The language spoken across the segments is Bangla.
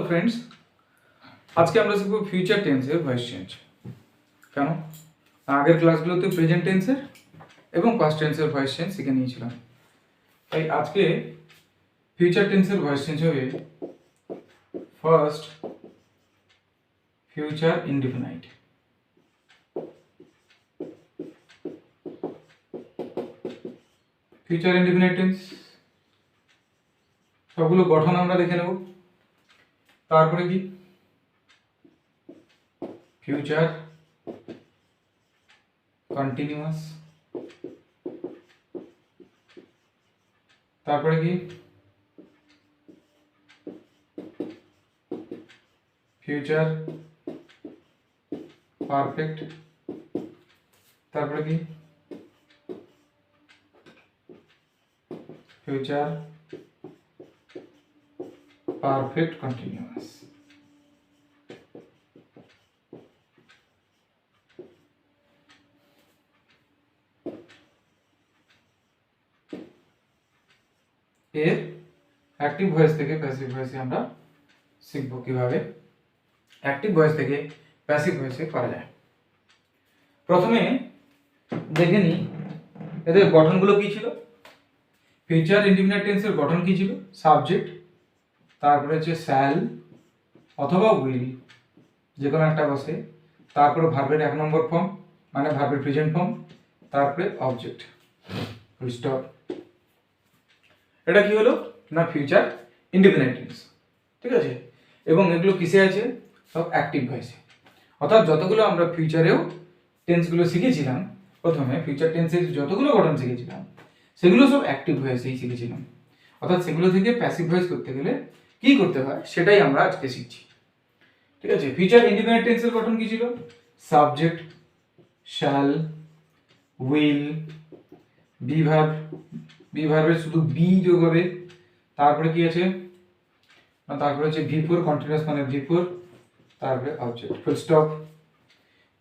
তো ফ্রেন্ডস আজকে আমরা শিখব ফিউচার টেন্সের ভয়েস চেঞ্জ কেন? আগের ক্লাসগুলোতে প্রেজেন্ট টেন্সের এবং পাস্ট টেন্সের ভয়েস চেঞ্জ শিখে নিয়েছিলাম। তাই আজকে ফিউচার টেন্সের ভয়েস চেঞ্জ হবে first future indefinite future indefinite tense সবগুলো গঠন আমরা দেখে নেব। তারপরে কি ফিউচার কন্টিনিউয়াস তারপরে কি ফিউচার পারফেক্ট তারপরে কি ফিউচার পারফেক্ট কন্টিনিউয়াস এর অ্যাক্টিভ ভয়েস থেকে প্যাসিভ ভয়েসে আমরা শিখব কীভাবে? অ্যাক্টিভ ভয়েস থেকে প্যাসিভ ভয়েসে করা যায়। প্রথমে দেখে নিই, এদের গঠনগুলো কি ছিল? ফিউচার ইন্ডিপেন্ডেন্ট টেন্সের গঠন কি ছিল? সাবজেক্ট তারপরে হচ্ছে স্যাল অথবা উইল যে কোনো একটা বসে। তারপরে ভার্বের এক নম্বর ফর্ম মানে ভার্বের প্রেজেন্ট ফর্ম তারপরে অবজেক্ট স্টপ এটা কি হলো? না ফিউচার ইন্ডিপেন্ডেন্ট টেন্স ঠিক আছে? এবং এগুলো কিসে আছে? সব অ্যাক্টিভ ভয়েসে অর্থাৎ যতগুলো আমরা ফিউচারেও টেন্সগুলো শিখেছিলাম, প্রথমে ফিউচার টেন্সের যতগুলো গঠন শিখেছিলাম, সেগুলো সব অ্যাক্টিভ ভয়েসেই শিখেছিলাম। অর্থাৎ সেগুলো থেকে প্যাসিভ ভয়েস করতে গেলে কি করতে হয় সেটাই আমরা আজকে শিখছি। ঠিক আছে ফিউচার ইন্ডিপেন্ডেন্ট টেন্সের গঠন কি ছিল? Subject shall will be verb be ভার্বের শুধু বি যোগ হবে। তারপরে কি আছে? তারপরে হচ্ছে ভি ফোর কন্টিনিউয়াস মানে ভি ফোর তারপরে অবজেক্ট ফুল স্টপ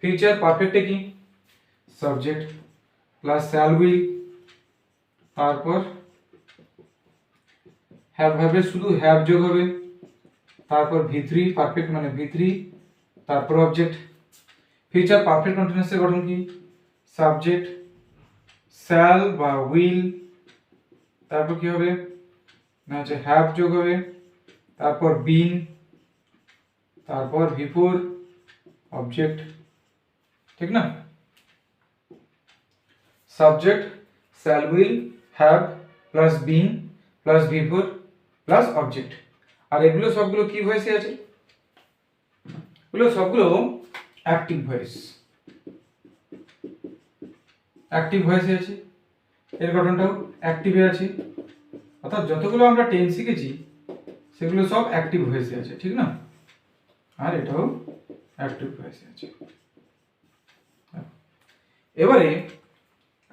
ফিউচার পারফেক্টে কি? সাবজেক্ট প্লাস শ্যাল উইল তারপর হ্যাভ ভার্বের শুধু হ্যাভ যোগ হবে। তারপর ভি থ্রি পারফেক্ট মানে ভি থ্রি তারপর অবজেক্ট ফিউচার পারফেক্ট কন্টিনিউয়াসের গঠন কি? সাবজেক্ট শ্যাল বা উইল তারপর কি হবে? না, হচ্ছে হ্যাভ যোগ হবে। তারপর বিন তারপর বিফোর অবজেক্ট ঠিক না? Subject shall will have plus been plus V four plus object আর এগুলো সবগুলো কি ভয়েসে আছে? এগুলো সবগুলো অ্যাক্টিভ ভয়েস অ্যাক্টিভ ভয়েসে আছে। এর গঠনটাও অ্যাক্টিভে আছে। অর্থাৎ যতগুলো আমরা টেন্স শিখেছি, সেগুলো সব অ্যাক্টিভ ভয়েসে আছে, ঠিক না? আর এটাও অ্যাক্টিভ ভয়েসে আছে। এবারে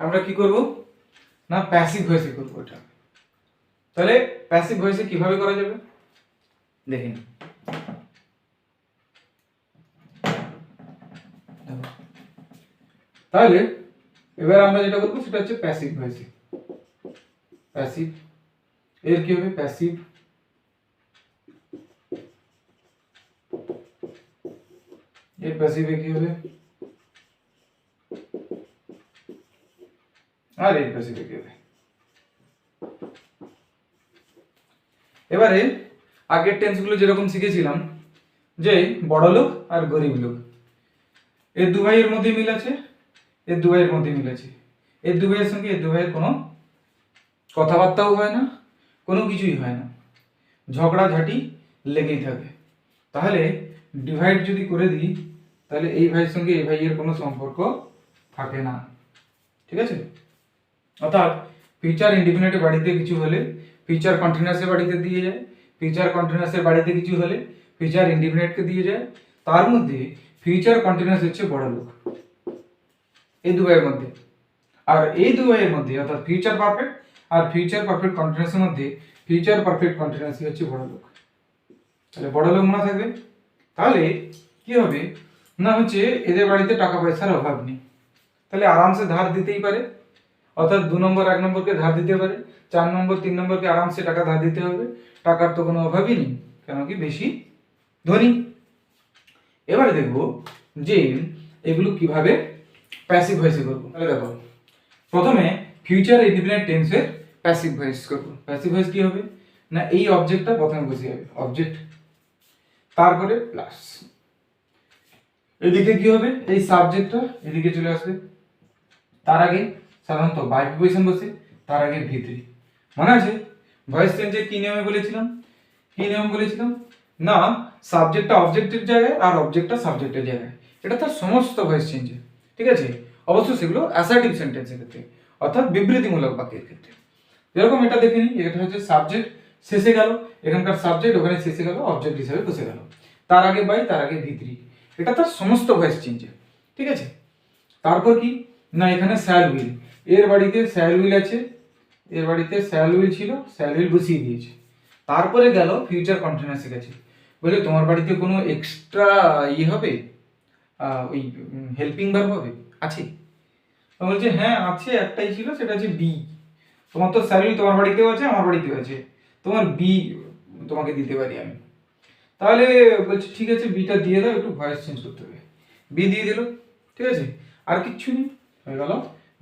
আমরা কি করব? না প্যাসিভ ভয়েসে করব এটা। তাহলে প্যাসিভ ভয়েসে কীভাবে করা যাবে? দেখেন তাহলে এবার আমরা যেটা করব সেটা হচ্ছে প্যাসিভ ভয়েসে প্যাসিভ এর কি হবে? প্যাসিভ এর প্যাসিভে কি হবে? আর এর প্যাসিভে কি হবে? এবারে আগের টেন্সগুলো যেরকম শিখেছিলাম যে বড় লোক আর গরিব লোক। এর দু ভাইয়ের মধ্যে মিল আছে এর দু ভাইয়ের মধ্যে মিল আছে। এর দু ভাইয়ের সঙ্গে এর দু ভাইয়ের কোনো কথাবার্তাও হয় না, কোনো কিছুই হয় না। ঝগড়াঝাটি লেগেই থাকে। তাহলে ডিভাইড যদি করে দিই, তাহলে এই ভাইয়ের সঙ্গে এই ভাইয়ের কোনো সম্পর্ক থাকে না। ঠিক আছে? অর্থাৎ ফিউচার ইন্ডিপেন্ডেন্টের বাড়িতে কিছু হলে ফিউচার কন্টিনিউয়াসের বাড়িতে দিয়ে যায় ফিউচার কন্টিনিউয়াসের বাড়িতে কিছু হলে ফিউচার ইন্ডিপেন্ডেন্টকে দিয়ে যায়, তার মধ্যে ফিউচার কন্টিনিউয়াস হচ্ছে বড় লোক। এই দু ভাইয়ের মধ্যে। আর এই দু ভাইয়ের মধ্যে, অর্থাৎ ফিউচার পারফেক্ট আর ফিউচার পারফেক্ট কন্টিনিউয়াসের মধ্যে ফিউচার পারফেক্ট কন্টিনিউয়াসই হচ্ছে বড় লোক। তাহলে বড় লোক মনে থাকবে। তাহলে কি হবে? না হচ্ছে এদের বাড়িতে টাকা পয়সার অভাব নেই। তাহলে আরামসে ধার দিতেই পারে, অর্থাৎ দু নম্বর, এক নম্বরকে ধার দিতে পারে। চার নম্বর, তিন নম্বরকে আরামসে টাকা ধার দিতে হবে। টাকার তো কোনো অভাবই নেই, কেন কি বেশি ধনী। এবারে দেখব যে এগুলো কীভাবে প্যাসিভ ভয়েসে করব। তাহলে দেখো, প্রথমে ফিউচার ইন্ডিপেন্ডেন্ট টেন্সের প্যাসিভ ভয়েস করব। প্যাসিভ ভয়েস কি হবে? না, এই অবজেক্টটা প্রথমে বসে যাবে অবজেক্ট তারপরে প্লাস এদিকে কি হবে? এই সাবজেক্টটা এদিকে চলে আসবে। তার আগে সাধারণত বাই প্রিপোজিশন বসে, তার আগে ভিতরি মনে আছে? ভয়েস চেঞ্জের কি নিয়মে বলেছিলাম? কি নিয়ম বলেছিলাম? না সাবজেক্টটা অবজেক্টের জায়গায় আর অবজেক্টটা সাবজেক্টের জায়গায়। এটা তার সমস্ত ভয়েস চেঞ্জে ঠিক আছে? অবশ্য সেগুলো অ্যাসার্টিভ সেন্টেন্সের ক্ষেত্রে, অর্থাৎ বিবৃতিমূলক বাক্যের ক্ষেত্রে। যেরকম এটা দেখে নিই, এটা হচ্ছে সাবজেক্ট শেষে গেল। এখানকার সাবজেক্ট ওখানে শেষে গেল অবজেক্ট হিসেবে বসে গেল। তার আগে বাই তার আগে ভিতরি এটা তার সমস্ত ভয়েস চেঞ্জে ঠিক আছে? তারপর কি? না, এখানে স্যাল উইল এর বাড়িতে স্যাল উইল আছে। এর বাড়িতে স্যাল উইল ছিল স্যাল উইল বসিয়ে দিয়েছে। তারপরে গেল ফিউচার কন্টিনিউয়াসের কাছে বলে তোমার বাড়িতে কোনো এক্সট্রা ইয়ে হবে? ওই হেল্পিং ভার্ব হবে? আছে? বলছে হ্যাঁ আছে, একটাই ছিল, সেটা হচ্ছে বি তোমার তো স্যালারি তোমার বাড়িতেও আছে, আমার বাড়িতেও আছে। তোমার বি তোমাকে দিতে পারি আমি। তাহলে বলছে, ঠিক আছে বিটা দিয়ে দাও, একটু ভয়েস চেঞ্জ করতে হবে। বি দিয়ে দিল, ঠিক আছে? আর কিচ্ছু নেই, হয়ে গেল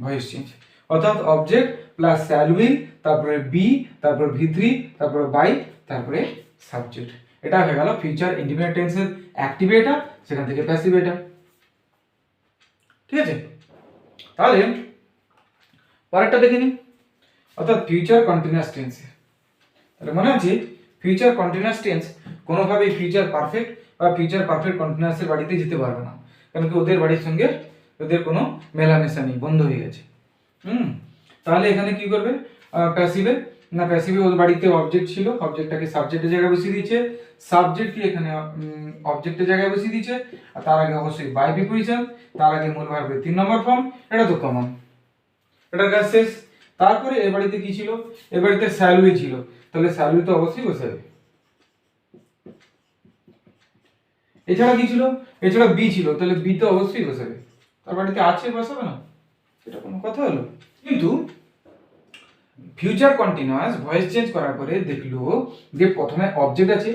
ভয়েস চেঞ্জ অর্থাৎ অবজেক্ট প্লাস স্যালউইল তারপরে বি তারপরে ভিথ্রি তারপরে বাই তারপরে সাবজেক্ট এটা হয়ে গেল ফিউচার ইন্ডিপেন্ডেন্ট টেন্সের সেখান থেকে প্যাসিভ এটা ঠিক আছে? তাহলে, পরেরটা দেখে নিই। অর্থাৎ ফিউচার কন্টিনিউয়াস টেন্সে তাহলে মনে আছে ফিউচার কন্টিনিউয়াস টেন্স কোনোভাবেই ফিউচার পারফেক্ট বা ফিউচার পারফেক্ট কন্টিনিউয়াসের বাড়িতে যেতে পারবে না। কারণ কি ওদের বাড়ির সঙ্গে ওদের কোনো মেলামেশা নেই, বন্ধ হয়ে গেছে। হুম? তাহলে এখানে কি করবে? প্যাসিভে না প্যাসিভে ওর বাড়িতে অবজেক্ট ছিল অবজেক্টটাকে সাবজেক্টের জায়গায় বসিয়ে দিয়েছে। সাবজেক্টকে এখানে অবজেক্টের জায়গায় বসিয়ে দিয়েছে? আর তার আগে অবশ্যই বাই প্রিপোজিশন তার আগে মূল ভার্বের তিন নম্বর ফর্ম এটা তো কমন এটার কাজ শেষ। তারপরে এ বাড়িতে কি ছিল? এ বাড়িতে স্যালুই ছিল। তাহলে স্যালুই তো অবশ্যই বসে এছাড়া কি ছিল? এছাড়া বি ছিল। তাহলে বি তো অবশ্যই বসাবে তার বাড়িতে আছে, বসাবে না? সেটা কোনো কথা হলো। কিন্তু ফিউচার কন্টিনিউয়াস ভয়েস চেঞ্জ করার পরে দেখল যে প্রথমে অবজেক্ট আছে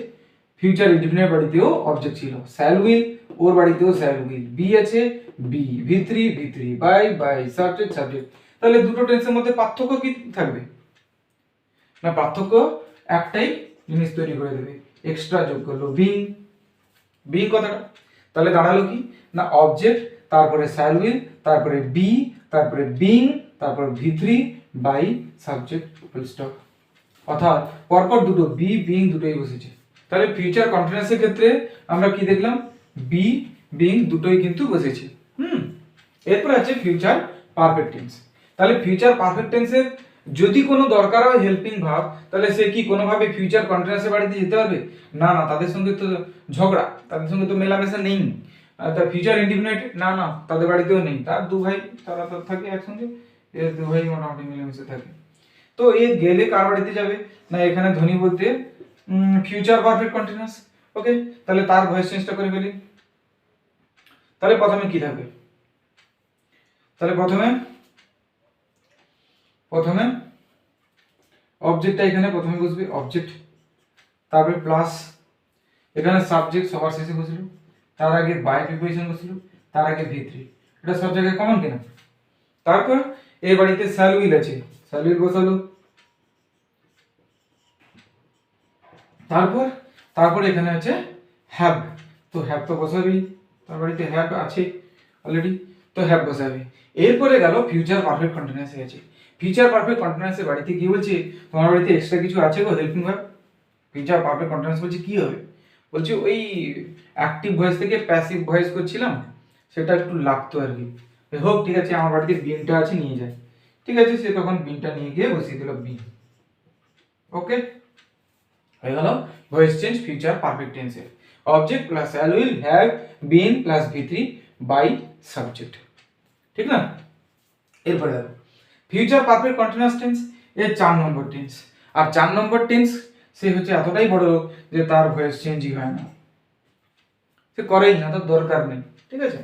ফিউচার ইন্ডিপেন্ডেন্ট বাড়িতেও অবজেক্ট ছিল। স্যাল উইল ওর বাড়িতেও স্যাল উইল বি আছে be V three V three by by subject subject তাহলে দুটো টেন্সের মধ্যে পার্থক্য কি থাকবে? না, পার্থক্য একটাই জিনিস তৈরি করে দেবে। এক্সট্রা যোগ করল বিং বিং কথাটা। তাহলে দাঁড়াল কি? না অবজেক্ট তারপরে স্যাল উইল তারপরে বি তারপরে বিং তারপর V three by subject full stop অর্থাৎ পরপর দুটো বি বিং দুটোই বসেছে। তাহলে ফিউচার কন্টিনিউয়াসের ক্ষেত্রে আমরা কি দেখলাম? বি বিং দুটোই কিন্তু বসেছে। হুম? এরপর আছে ফিউচার পারফেক্ট টেন্স তাহলে ফিউচার পারফেক্ট টেন্সের যদি কোনো দরকার হয় হেল্পিং ভাব, তাহলে সে কি কোনোভাবে ফিউচার কন্টিনিউয়াসের বাড়িতে যেতে পারবে? না না, তাদের সঙ্গে তো ঝগড়া, তাদের সঙ্গে তো মেলামেশা নেই। তার ফিউচার ইন্ডিপেন্ডেন্ট না না, তাদের বাড়িতেও নেই। তার দু ভাই, তারা তো থাকে একসঙ্গে এর দু ভাই মোটামুটি মিলেমিশে থাকে। তো এ গেলে কার বাড়িতে যাবে? না, এখানে ধনী বলতে ফিউচার পারফেক্ট কন্টিনিউয়াস ওকে তাহলে তার ভয়েস চেঞ্জটা করে ফেলি। তাহলে প্রথমে কি থাকবে? তাহলে প্রথমে প্রথমে অবজেক্টটা এখানে প্রথমে বসবে অবজেক্ট তারপরে প্লাস এখানে সাবজেক্ট সবার শেষে বসল। তার আগে বাই প্রিপোজিশন বসল তার আগে ভি এটা সব জায়গায় কমন কিনা? তারপর এই বাড়িতে স্যালুইল আছে। স্যালুইল বসালো। তারপর তারপর এখানে আছে হ্যাভ তো হ্যাভ তো বসাবি। তার বাড়িতে হ্যাভ আছে অলরেডি তো হ্যাভ বসাবি। এরপরে গেল ফিউচার পারফেক্ট কন্টিনিউয়াস আছে। ফিউচার পারফেক্ট কন্টিনিউয়াসের বাড়িতে কি বলছে? তোমার বাড়িতে এক্সট্রা কিছু আছে গো helping verb future perfect continuous বলছে কি হবে? বলছে ওই অ্যাক্টিভ ভয়েস থেকে প্যাসিভ ভয়েস করছিলাম, সেটা একটু লাগতো আর কি। হোক, ঠিক আছে, আমার বাড়িতে বিনটা আছে, নিয়ে যায় ঠিক আছে, সে তখন বিনটা নিয়ে গিয়ে বসিয়ে দিল বিন। ওকে? হয়ে গেল। ভয়েস চেঞ্জ ফিউচার পারফেক্ট টেন্সের object plus shall will have been plus V three by subject ঠিক না? এরপরে দেখো। ফিউচার পারফেক্ট কন্টিনিউয়াস টেন্স এর চার নম্বর টেন্স আর চার নম্বর টেন্স সে হচ্ছে এতটাই বড় লোক যে তার ভয়েস চেঞ্জই হয় না। সে করেই না, তার দরকার নেই, ঠিক আছে?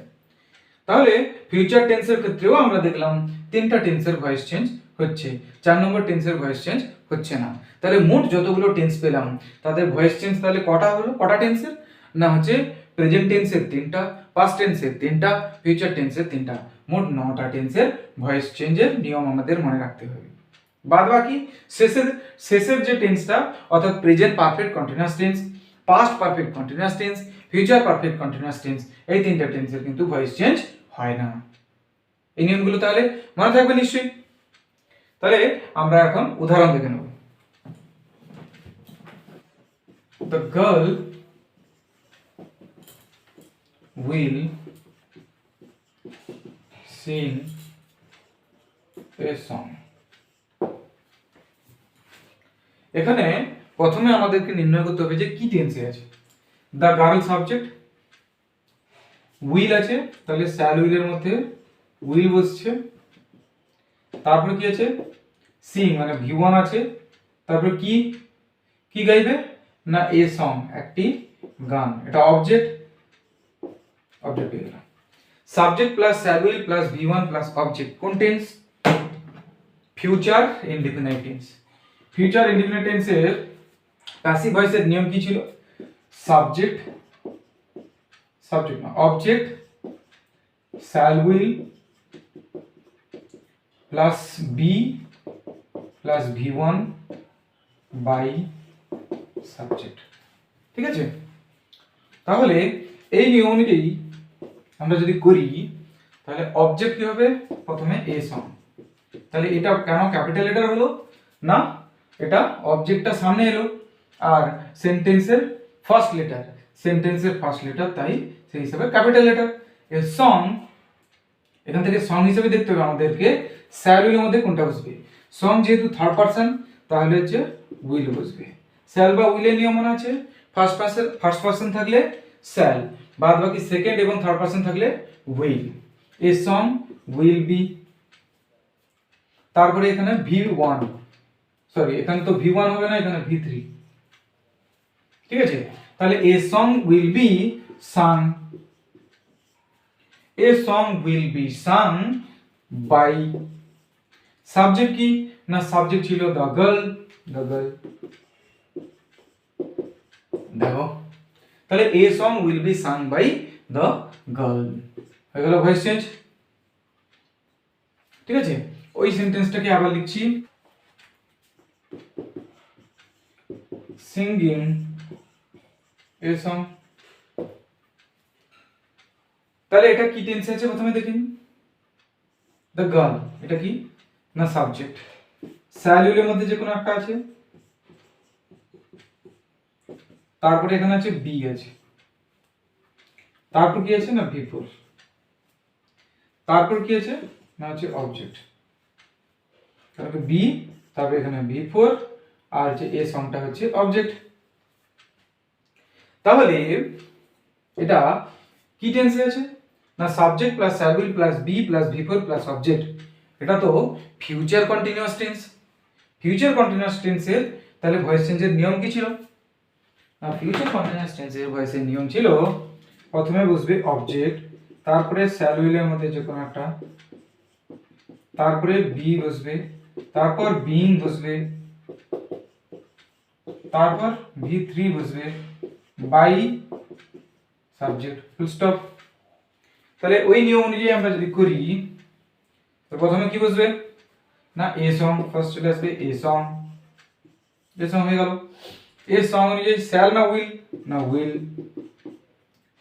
তাহলে ফিউচার টেন্সের ক্ষেত্রেও আমরা দেখলাম তিনটা টেন্সের ভয়েস চেঞ্জ হচ্ছে, চার নম্বর টেন্সের ভয়েস চেঞ্জ হচ্ছে না। তাহলে মোট যতগুলো টেন্স পেলাম, তাদের ভয়েস চেঞ্জ তাহলে কটা হলো? কটা টেন্সের না, হচ্ছে প্রেজেন্ট টেন্সের তিনটা পাস্ট টেন্সের তিনটা ফিউচার টেন্সের তিনটা। মোট নটা টেন্সের ভয়েস চেঞ্জের নিয়ম আমাদের মনে রাখতে হবে। বাদ বাকি শেষের শেষের যে টেন্সটা অর্থাৎ present perfect continuous tense past perfect continuous tense future perfect continuous tense এই তিনটা টেন্সের কিন্তু ভয়েস চেঞ্জ হয় না। এই নিয়মগুলো তাহলে মনে থাকবে নিশ্চয়ই। তাহলে আমরা এখন উদাহরণ দেখে নেব। The girl will sing a song এখানে প্রথমে আমাদেরকে নির্ণয় করতে হবে যে কি টেন্সে আছে। দ্য গার্ল সাবজেক্ট উইল আছে, তাহলে স্যাল উইলের মধ্যে উইল বসছে। তারপরে কি আছে? সিং মানে ভি ওয়ান আছে। তারপরে কি? কি গাইবে? না এ সং একটি গান। এটা অবজেক্ট অবজেক্ট হয়ে গেল। Subject plus shall will plus V one plus object কোন tense future indefinite tense future indefinite টেন্সের প্যাসিভ ভয়েসের নিয়ম কি ছিল? সাবজেক্ট সাবজেক্ট না object shall will plus be plus V one by subject ঠিক আছে? তাহলে এই নিয়ম অনুযায়ী আমরা যদি করি, তাহলে অবজেক্ট কি হবে? প্রথমে এ সং তাহলে এটা কেন ক্যাপিটাল লেটার হলো না এটা অবজেক্টটা সামনে এলো, আর সেন্টেন্সের ফার্স্ট লেটার সেন্টেন্সের ফার্স্ট লেটার তাই সেই হিসাবে ক্যাপিটাল লেটার এ সং এখান থেকে সং হিসেবে দেখতে হবে আমাদেরকে স্যালুইলের মধ্যে কোনটা বসবে? সং যেহেতু থার্ড পার্সন তাহলে হচ্ছে উইল বসবে। স্যাল বা উইলের নিয়ম মনে আছে? ফার্স্ট পার্সন ফার্স্ট পার্সন থাকলে স্যাল বাদ বাকি সেকেন্ড এবং থার্ড পার্সন থাকলে will a song will be তারপরে এখানে ভি ওয়ান সরি এখানে তো ভি ওয়ান হবে না, এখানে ভি থ্রি ঠিক আছে? তাহলে a song will be sung a song will be sung by subject কি? না সাবজেক্ট ছিল দ্য গার্ল দ্য গার্ল দেখো। তাহলে a song will be sung by the girl হয়ে গেল ভয়েস চেঞ্জ ঠিক আছে? ওই সেন্টেন্সটাকে আবার লিখছি। সিঙ্গিং এ সং তাহলে এটা কি টেন্স আছে প্রথমে দেখিন দ্য গার্ল এটা কি? না সাবজেক্ট স্যালুলের মধ্যে যে কোনো একটা আছে। তারপরে এখানে আছে বি আছে। তারপর কি আছে? না ভি ফোর তারপর কি আছে? না, হচ্ছে অবজেক্ট তারপরে বি তারপরে এখানে ভি ফোর আর যে এ সংটা হচ্ছে অবজেক্ট তাহলে এটা কি টেন্সে আছে? না subject plus shall will plus be plus V four plus object এটা তো future continuous tense future continuous টেন্সের তাহলে ভয়েস চেঞ্জের নিয়ম কি ছিল? না ফিউচার কন্টিনিউয়াস টেন্সের ভয়েসের নিয়ম ছিল প্রথমে বসবে অবজেক্ট তারপরে শ্যাল উইলের মধ্যে যে কোনো একটা। তারপরে বি বসবে তারপর বিং বসবে তারপর ভি থ্রি বসবে বাই সাবজেক্ট ফুল স্টপ তাহলে ওই নিয়ম অনুযায়ী আমরা যদি করি প্রথমে কি বসবে? না, এ সং ফার্স্ট চলে আসবে এ সং এ সং হয়ে গেল। এ সং অনুযায়ী স্যাল না উইল না উইল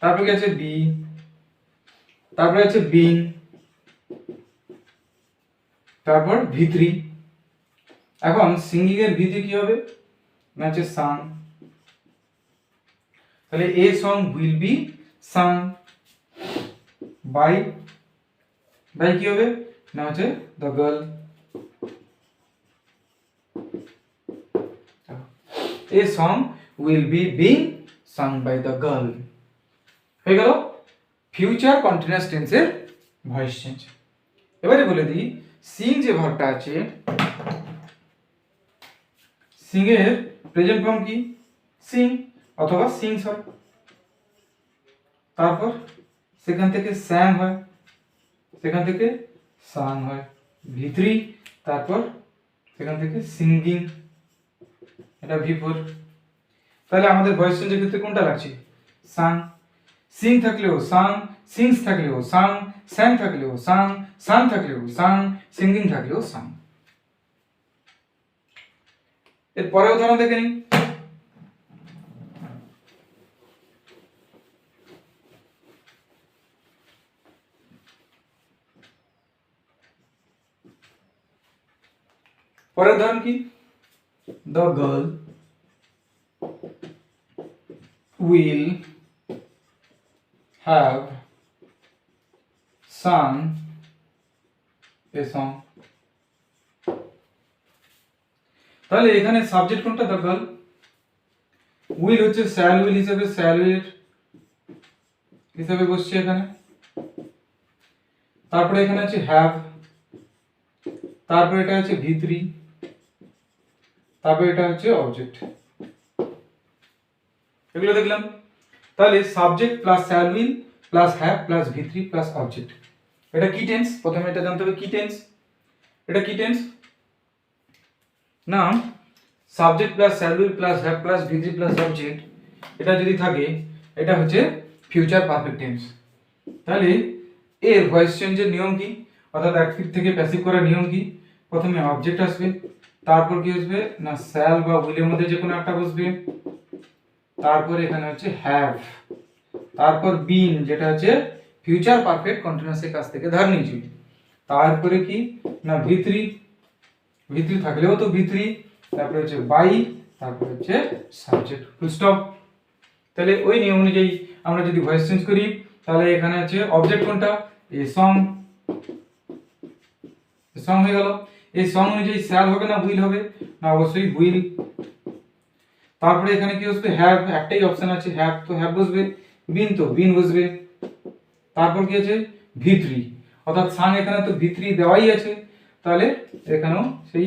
তারপরে আছে? বি তারপরে আছে বিং তারপর ভি থ্রি। এখন সিঙ্গিং এর ভিতে কি হবে? না হচ্ছে তাহলে a song will be sung by by কি হবে? না হচ্ছে the girl a song will be being sung by the girl হয়ে গেল? ফিউচার কন্টিনিউয়াস টেন্সের ভয়েস চেঞ্জ এবারে বলে দিই সিং যে ভার্বটা আছে সিং এর প্রেজেন্ট ফর্ম কি? সিং অথবা সিংস হয়। তারপর সেখান থেকে স্যাং হয়। সেখান থেকে সাং হয়। ভিতরি তারপর সেখান থেকে সিঙ্গিং এটা ভি ফোর তাহলে আমাদের ভয়েস চেঞ্জের ক্ষেত্রে কোনটা লাগছে? সাং সিং থাকলেও সাং সিংস থাকলেও সাং স্যাং থাকলেও সাং সাং থাকলেও সাং সিঙ্গিং থাকলেও সাং এর পরে উদাহরণ দেখে নিই পরের উদাহরণ কি? The girl will have sung a song তাহলে এখানে সাবজেক্ট কোনটা? গার্ল উইল হচ্ছে স্যাল উইল হিসেবে উইল হিসেবে বসছে এখানে। তারপরে এখানে আছে হ্যাভ তারপরে এটা হচ্ছে ভিতরি, তারপরে এটা হচ্ছে অবজেক্ট এগুলো দেখলাম। তাহলে subject plus shall will plus have plus V three plus object এটা কি টেন্স প্রথমে এটা জানতে হবে কি টেন্স এটা কি টেন্স না subject plus will plus have plus V three plus subject এটা যদি থাকে, এটা হচ্ছে ফিউচার পারফেক্ট টেন্স তাহলে এর ভয়েস চেঞ্জের নিয়ম কি? অর্থাৎ অ্যাক্টিভ থেকে প্যাসিভ করার নিয়ম কি? প্রথমে অবজেক্ট আসবে, তারপর কি আসবে? না শ্যাল বা উইলের মধ্যে যে কোনো একটা বসবে। তারপর এখানে হচ্ছে হ্যাভ তারপর বিন যেটা হচ্ছে ফিউচার পারফেক্ট কন্টিনিউয়াসের কাছ থেকে ধার নিয়েছি। তারপরে কি? না ভিতরি ভিতরি থাকলেও তো ভিতরি তারপরে হচ্ছে বাই তারপরে হচ্ছে সাবজেক্ট ফুল স্টপ তাহলে ওই নিয়ম অনুযায়ী আমরা যদি ভয়েস চেঞ্জ করি, তাহলে এখানে আছে অবজেক্ট কোনটা? এই সং সং হয়ে গেল। এই সং অনুযায়ী স্যাল হবে না উইল হবে? না, অবশ্যই উইল তারপরে এখানে কি বসবে? হ্যাভ একটাই অপশন আছে হ্যাভ তো হ্যাভ বসবে। বিন তো বিন বসবে। তারপর কি আছে? ভিত্রি অর্থাৎ সাং এখানে তো ভিত্রি দেওয়াই আছে। তাহলে এখানেও সেই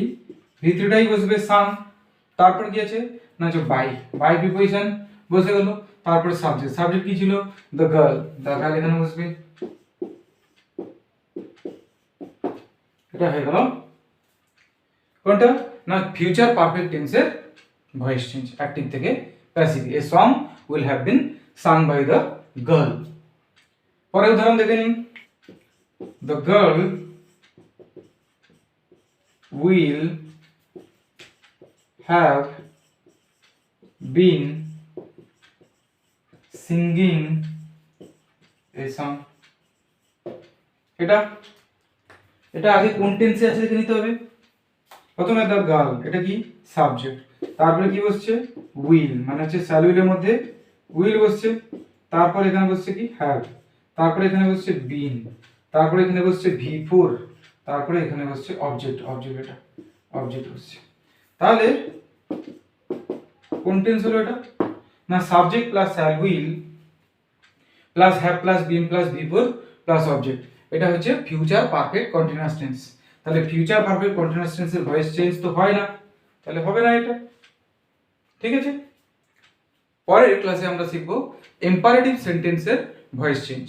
ভিত্রিটাই বসবে সাং তারপর কি আছে? না হচ্ছে বাই বাই প্রিপোজিশন বসে গেল। তারপরে সাবজেক্ট সাবজেক্ট কি ছিল? দ্য গার্ল দ্য গার্ল এখানে বসবে। এটা হয়ে গেল। কোনটা? না ফিউচার পারফেক্ট টেন্সের ভয়েস চেঞ্জ অ্যাক্টিভ থেকে passive a song will have been sung by the girl পরের উদাহরণ দেখে নিন। The girl will have been singing a song এটা এটা আগে কোন টেন্সে আছে দেখে নিতে হবে? প্রথমে দ্য গার্ল এটা কি? সাবজেক্ট তারপরে কি বসছে? উইল মানে হচ্ছে শ্যাল উইলের মধ্যে উইল বসছে। তারপর এখানে বসছে কি? হ্যাভ তারপরে এখানে বসছে বিন তারপরে এখানে বসছে ভি ফোর তারপরে এখানে হচ্ছে অবজেক্ট অবজেক্ট এটা অবজেক্ট হচ্ছে তাহলে কোন টেন্স হলো এটা? না subject plus shall will plus have plus been plus V four plus object এটা হচ্ছে ফিউচার পারফেক্ট কন্টিনিউয়াস টেন্স তাহলে ফিউচার পারফেক্ট কন্টিনিউয়াস টেন্সের ভয়েস চেঞ্জ তো হয় না। তাহলে হবে না এটা। ঠিক আছে? পরের ক্লাসে আমরা শিখব এম্পারেটিভ সেন্টেন্সের ভয়েস চেঞ্জ